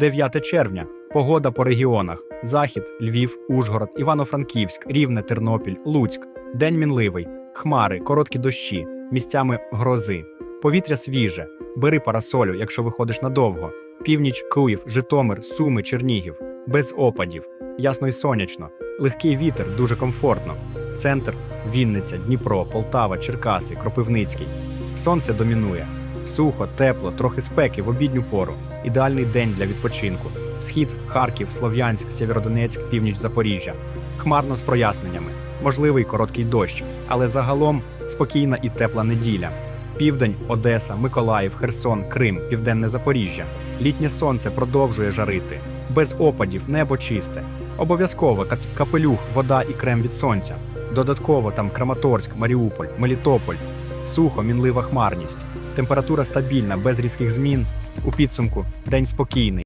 9 червня. Погода по регіонах: Захід, Львів, Ужгород, Івано-Франківськ, Рівне, Тернопіль, Луцьк. День мінливий, хмари, короткі дощі, місцями грози. Повітря свіже. Бери парасолю, якщо виходиш надовго. Північ, Київ, Житомир, Суми, Чернігів. Без опадів. Ясно й сонячно. Легкий вітер, дуже комфортно. Центр Вінниця, Дніпро, Полтава, Черкаси, Кропивницький. Сонце домінує. Сухо, тепло, трохи спеки в обідню пору. Ідеальний день для відпочинку. Схід, Харків, Слов'янськ, Сєвєродонецьк, північ Запоріжжя. Хмарно з проясненнями. Можливий короткий дощ, але загалом спокійна і тепла неділя. Південь, Одеса, Миколаїв, Херсон, Крим, Південне Запоріжжя. Літнє сонце продовжує жарити. Без опадів, небо чисте. Обов'язково капелюх, вода і крем від сонця. Додатково там Краматорськ, Маріуполь, Мелітополь. Сухо, мінлива хмарність. Температура стабільна, без різких змін. У підсумку день спокійний.